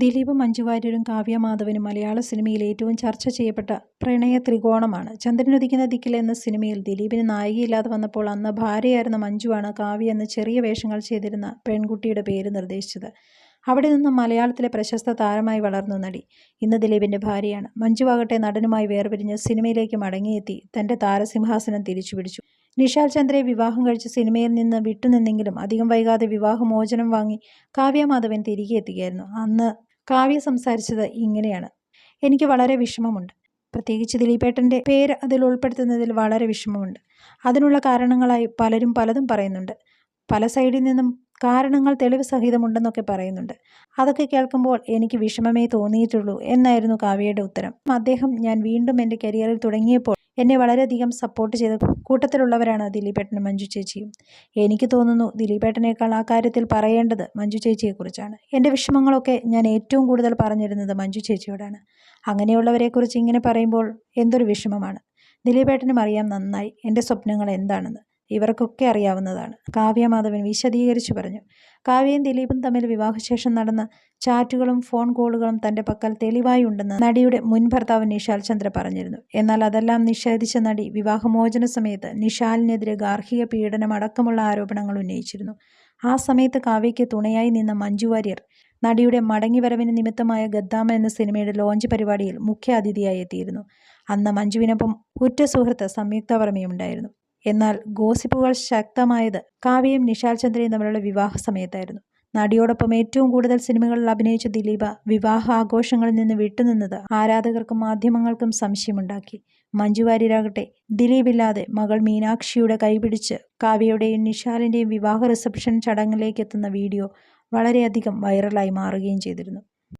ദിലീപും മഞ്ജുവാര്യരും കാവ്യ മാധവനും മലയാള സിനിമയിൽ ഏറ്റവും ചർച്ച ചെയ്യപ്പെട്ട പ്രണയ ത്രികോണമാണ്. ചന്ദ്രനുദിക്കുന്ന ദിക്കിൽ എന്ന സിനിമയിൽ ദിലീപിന് നായികയില്ലാതെ വന്നപ്പോൾ അന്ന് ഭാര്യയായിരുന്ന മഞ്ജുവാണ് കാവ്യ എന്ന ചെറിയ വേഷങ്ങൾ ചെയ്തിരുന്ന പെൺകുട്ടിയുടെ പേര് നിർദ്ദേശിച്ചത്. അവിടെ നിന്നും മലയാളത്തിലെ പ്രശസ്ത താരമായി വളർന്നു നടി. ഇന്ന് ദിലീപിന്റെ ഭാര്യയാണ്. മഞ്ജുവാകട്ടെ നടനുമായി വേർപിരിഞ്ഞ് സിനിമയിലേക്ക് മടങ്ങിയെത്തി തന്റെ താരസിംഹാസനം തിരിച്ചു പിടിച്ചു നിഷാൽ ചന്ദ്രയെ വിവാഹം കഴിച്ച് സിനിമയിൽ നിന്ന് വിട്ടുനിന്നെങ്കിലും അധികം വൈകാതെ വിവാഹമോചനം വാങ്ങി കാവ്യ മാധവൻ തിരികെ എത്തുകയായിരുന്നു. അന്ന് കാവ്യ സംസാരിച്ചത് ഇങ്ങനെയാണ്. എനിക്ക് വളരെ വിഷമമുണ്ട്. പ്രത്യേകിച്ച് ദിലീപേട്ടന്റെ പേര് അതിൽ ഉൾപ്പെടുത്തുന്നതിൽ വളരെ വിഷമമുണ്ട്. അതിനുള്ള കാരണങ്ങളായി പലരും പലതും പറയുന്നുണ്ട്. പല സൈഡിൽ നിന്നും കാരണങ്ങൾ തെളിവ് സഹിതമുണ്ടെന്നൊക്കെ പറയുന്നുണ്ട്. അതൊക്കെ കേൾക്കുമ്പോൾ എനിക്ക് വിഷമമേ തോന്നിയിട്ടുള്ളൂ എന്നായിരുന്നു കാവ്യയുടെ ഉത്തരം. അദ്ദേഹം ഞാൻ വീണ്ടും എന്റെ കരിയറിൽ തുടങ്ങിയപ്പോൾ എന്നെ വളരെയധികം സപ്പോർട്ട് ചെയ്ത കൂട്ടത്തിലുള്ളവരാണ് ദിലീപേട്ടനും മഞ്ജു ചേച്ചിയും. എനിക്ക് തോന്നുന്നു ദിലീപേട്ടനേക്കാൾ ആ കാര്യത്തിൽ പറയേണ്ടത് മഞ്ജു ചേച്ചിയെക്കുറിച്ചാണ്. എന്റെ വിഷമങ്ങളൊക്കെ ഞാൻ ഏറ്റവും കൂടുതൽ പറഞ്ഞിരുന്നത് മഞ്ജു ചേച്ചിയോടാണ്. അങ്ങനെയുള്ളവരെക്കുറിച്ച് ഇങ്ങനെ പറയുമ്പോൾ എന്തൊരു വിഷമമാണ്. ദിലീപേട്ടനും അറിയാം നന്നായി. എന്റെ സ്വപ്നങ്ങൾ എന്താണെന്ന്. ഇവർക്കൊക്കെ അറിയാവുന്നതാണ്. കാവ്യ മാധവൻ വിശദീകരിച്ചു പറഞ്ഞു. കാവ്യയും ദിലീപും തമ്മിൽ വിവാഹശേഷം നടന്ന ചാറ്റുകളും ഫോൺ കോളുകളും തന്റെ പക്കൽ തെളിവായി ഉണ്ടെന്ന് നടിയുടെ മുൻ ഭർത്താവ് നിഷാൽ ചന്ദ്ര പറഞ്ഞിരുന്നു. എന്നാൽ അതെല്ലാം നിഷേധിച്ച നടി വിവാഹമോചന സമയത്ത് നിഷാലിനെതിരെ ഗാർഹിക പീഡനം അടക്കമുള്ള ആരോപണങ്ങൾ ഉന്നയിച്ചിരുന്നു. ആ സമയത്ത് കാവ്യയ്ക്ക് തുണയായി നിന്ന മഞ്ജു വാര്യർ നടിയുടെ മടങ്ങിവരവിന് നിമിത്തമായ ഗദ്ദാമ എന്ന സിനിമയുടെ ലോഞ്ച് പരിപാടിയിൽ മുഖ്യ അതിഥിയായി എത്തിയിരുന്നു. അന്ന് മഞ്ജുവിനൊപ്പം ഉറ്റ സുഹൃത്ത് സംയുക്ത വർമ്മയുണ്ടായിരുന്നു എന്നാൽ ഗോസിപ്പുകൾ ശക്തമായത് കാവ്യയും നിഷാൽ ചന്ദ്രയും തമ്മിലുള്ള വിവാഹ സമയത്തായിരുന്നു. നടിയോടൊപ്പം ഏറ്റവും കൂടുതൽ സിനിമകളിൽ അഭിനയിച്ച ദിലീപ വിവാഹ ആഘോഷങ്ങളിൽ നിന്ന് വിട്ടുനിന്നത് ആരാധകർക്കും മാധ്യമങ്ങൾക്കും സംശയമുണ്ടാക്കി. മഞ്ജു വാര്യരാകട്ടെ ദിലീപില്ലാതെ മകൾ മീനാക്ഷിയുടെ കൈപിടിച്ച് കാവ്യയുടെയും നിഷാലിന്റെയും വിവാഹ റിസപ്ഷൻ ചടങ്ങിലേക്ക് എത്തുന്ന വീഡിയോ വളരെയധികം വൈറലായി മാറുകയും ചെയ്തിരുന്നു.